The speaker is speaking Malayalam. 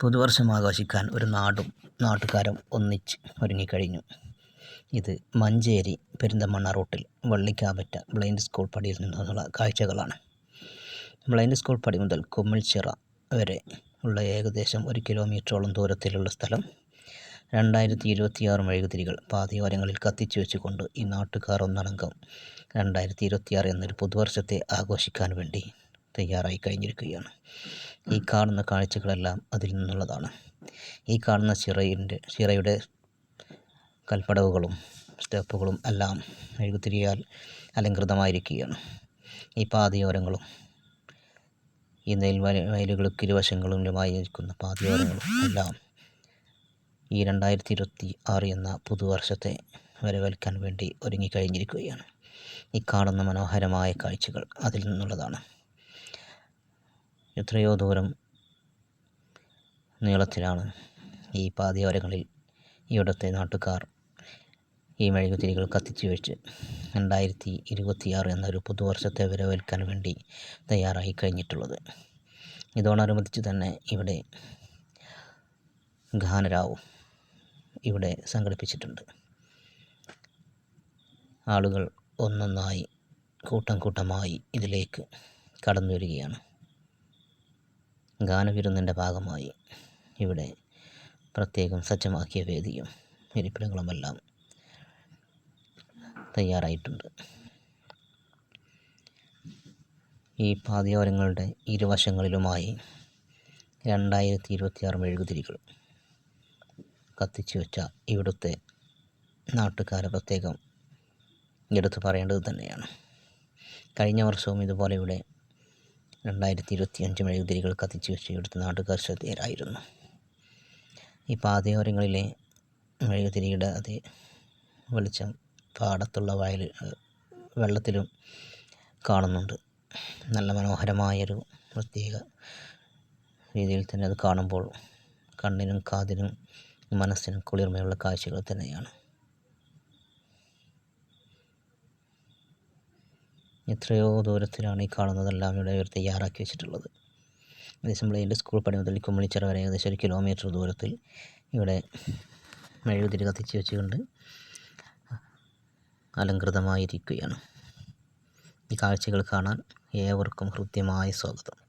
പുതുവർഷം ആഘോഷിക്കാൻ ഒരു നാടും നാട്ടുകാരും ഒന്നിച്ച് ഒരുങ്ങിക്കഴിഞ്ഞു. ഇത് മഞ്ചേരി പെരിന്തമണ്ണ റൂട്ടിൽ വള്ളിക്കാപറ്റ ബ്ലൈൻഡ് സ്കൂൾ പടിയിൽ നിന്നുള്ള കാഴ്ചകളാണ്. ബ്ലൈൻഡ് സ്കൂൾ പടി മുതൽ കുമ്മിൾച്ചിറ വരെ ഉള്ള ഏകദേശം ഒരു കിലോമീറ്ററോളം ദൂരത്തിലുള്ള സ്ഥലം. രണ്ടായിരത്തി ഇരുപത്തിയാറ് മെഴുകുതിരികൾ പാതയോരങ്ങളിൽ കത്തിച്ചു വെച്ചുകൊണ്ട് ഈ നാട്ടുകാർ ഒന്നടങ്കം രണ്ടായിരത്തി ഇരുപത്തിയാറ് എന്നൊരു പുതുവർഷത്തെ ആഘോഷിക്കാൻ വേണ്ടി തയ്യാറായി കഴിഞ്ഞിരിക്കുകയാണ്. ഈ കാണുന്ന കാഴ്ചകളെല്ലാം അതിൽ നിന്നുള്ളതാണ്. ഈ കാണുന്ന ചിറയിന്റെ ചിറയുടെ കൽപ്പടവുകളും സ്റ്റെപ്പുകളും എല്ലാം മെഴുകുതിരിയാൽ അലങ്കൃതമായിരിക്കുകയാണ് ഈ പാതയോരങ്ങളും ഈ നെയിൽ വയലുകൾക്ക് ഇരുവശങ്ങളിലുമായി നിൽക്കുന്ന പാതയോരങ്ങളും എല്ലാം ഈ രണ്ടായിരത്തി ഇരുപത്തി ആറ് എന്ന പുതുവർഷത്തെ വരവേൽക്കാൻ വേണ്ടി ഒരുങ്ങിക്കഴിഞ്ഞിരിക്കുകയാണ്. ഈ കാണുന്ന മനോഹരമായ കാഴ്ചകൾ അതിൽ നിന്നുള്ളതാണ്. എത്രയോ ദൂരം നീളത്തിലാണ് ഈ പാതയോരങ്ങളിൽ ഇവിടുത്തെ നാട്ടുകാർ ഈ മെഴുകുതിരികൾ കത്തിച്ചു വെച്ച് രണ്ടായിരത്തി ഇരുപത്തിയാറ് എന്നൊരു പുതുവർഷത്തെ വരവേൽക്കാൻ വേണ്ടി തയ്യാറായി കഴിഞ്ഞിട്ടുള്ളത്. ഇതോടനുബന്ധിച്ച് തന്നെ ഇവിടെ ഗാനരാവും ഇവിടെ സംഘടിപ്പിച്ചിട്ടുണ്ട്. ആളുകൾ ഒന്നൊന്നായി കൂട്ടം കൂട്ടമായി ഇതിലേക്ക് കടന്നു വരികയാണ് ഗാനവിരുന്നിന്റെ ഭാഗമായി ഇവിടെ പ്രത്യേകം സജ്ജമാക്കിയ വേദിയും ഇരിപ്പിടങ്ങളുമെല്ലാം തയ്യാറായിട്ടുണ്ട്. ഈ പാതയോരങ്ങളുടെ ഇരുവശങ്ങളിലുമായി രണ്ടായിരത്തി ഇരുപത്തിയാറ് മെഴുകുതിരികൾ കത്തിച്ചു വെച്ച ഇവിടുത്തെ നാട്ടുകാരെ പ്രത്യേകം എടുത്തു പറയേണ്ടത് തന്നെയാണ്. കഴിഞ്ഞ വർഷവും ഇതുപോലെ ഇവിടെ രണ്ടായിരത്തി ഇരുപത്തി അഞ്ച് മെഴുകുതിരികൾ കത്തിച്ചു വെച്ച് ഇവിടുത്തെ നാട്ടുകാർ ശ്രദ്ധേയരായിരുന്നു. ഈ പാതയോരങ്ങളിലെ മെഴുകുതിരിയുടെ അതേ വെളിച്ചം പാടത്തുള്ള വയൽ വെള്ളത്തിലും കാണുന്നുണ്ട്. നല്ല മനോഹരമായൊരു പ്രത്യേക രീതിയിൽ തന്നെ അത് കാണുമ്പോൾ കണ്ണിനും കാതിനും മനസ്സിനും കുളിർമയുള്ള കാഴ്ചകൾ തന്നെയാണ്. എത്രയോ ദൂരത്തിലാണ് ഈ കാണുന്നതെല്ലാം ഇവിടെ ഇവർ തയ്യാറാക്കി വെച്ചിട്ടുള്ളത്. ഏകദേശം എന്റെ സ്കൂൾ പടി മുതൽ കുമ്മിളിച്ചർ വരെ ഏകദേശം ഒരു കിലോമീറ്റർ ദൂരത്തിൽ ഇവിടെ മെഴുകുതിരി കത്തിച്ച് വെച്ചുകൊണ്ട് അലങ്കൃതമായിരിക്കുകയാണ് ഈ കാഴ്ചകൾ കാണാൻ ഏവർക്കും ഹൃദ്യമായ സ്വാഗതം.